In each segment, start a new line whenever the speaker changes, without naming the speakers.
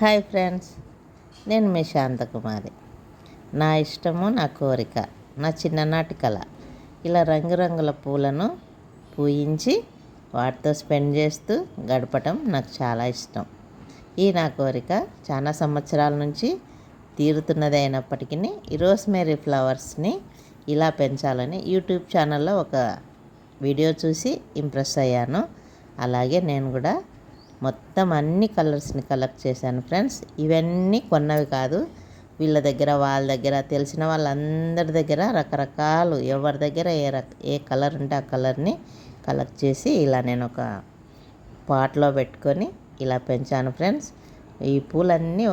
Hi friends నేను మీ శాంతకుమారి. నా ఇష్టము నా కోరిక నా చిన్ననాటి కళ. ఇలా రంగురంగుల పూలను పూయించి వాటితో స్పెండ్ చేస్తూ గడపటం నాకు చాలా ఇష్టం. ఈ నా కోరిక చాలా సంవత్సరాల నుంచి తీరుతున్నది అయినప్పటికీ ఈ రోస్మేరీ ఫ్లవర్స్ని ఇలా పెంచాలని యూట్యూబ్ ఛానల్లో ఒక వీడియో చూసి ఇంప్రెస్ అయ్యాను. అలాగే నేను కూడా మొత్తం అన్ని కలర్స్ని కలెక్ట్ చేశాను ఫ్రెండ్స్. ఇవన్నీ కొన్నవి కాదు. వీళ్ళ దగ్గర వాళ్ళ దగ్గర తెలిసిన వాళ్ళందరి దగ్గర రకరకాలు ఎవరి దగ్గర ఏ రక ఏ కలర్ ఉంటే ఆ కలర్ని కలెక్ట్ చేసి ఇలా నేను ఒక పాట్లో పెట్టుకొని ఇలా పెంచాను ఫ్రెండ్స్. ఈ పూలన్నీ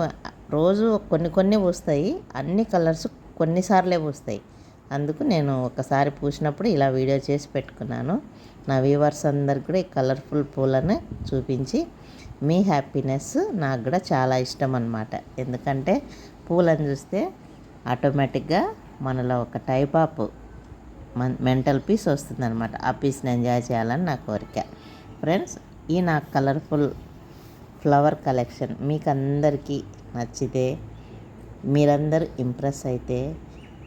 రోజు కొన్ని కొన్ని పూస్తాయి. అన్ని కలర్స్ కొన్నిసార్లే పూస్తాయి. అందుకు నేను ఒకసారి పూసినప్పుడు ఇలా వీడియో చేసి పెట్టుకున్నాను. నా వ్యూవర్స్ అందరికి కూడా ఈ కలర్ఫుల్ పూలను చూపించి మీ హ్యాపీనెస్ నాకు కూడా చాలా ఇష్టం అనమాట ఎందుకంటే పూలను చూస్తే ఆటోమేటిక్గా మనలో ఒక టైప్ ఆఫ్ మెంటల్ పీస్ వస్తుందన్నమాట. ఆ పీస్ని ఎంజాయ్ చేయాలని నా కోరిక. ఫ్రెండ్స్ ఈ నా కలర్ఫుల్ ఫ్లవర్ కలెక్షన్ మీకు అందరికీ నచ్చితే మీరందరూ ఇంప్రెస్ అయితే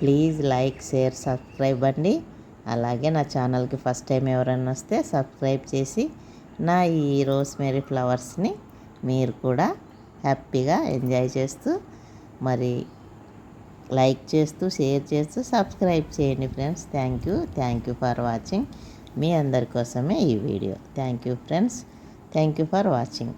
ప్లీజ్ లైక్ షేర్ సబ్స్క్రైబ్ అండి. అలాగే నా ఛానల్కి ఫస్ట్ టైం ఎవరైనా వస్తే సబ్స్క్రైబ్ చేసి నా ఈ రోస్మేరీ ఫ్లవర్స్ని మీరు కూడా హ్యాపీగా ఎంజాయ్ చేస్తూ మరి లైక్ చేస్తూ షేర్ చేస్తూ సబ్స్క్రైబ్ చేయండి friends. Thank you. Thank you for watching. మీ అందరి కోసమే ఈ video. Thank you friends. Thank you for watching.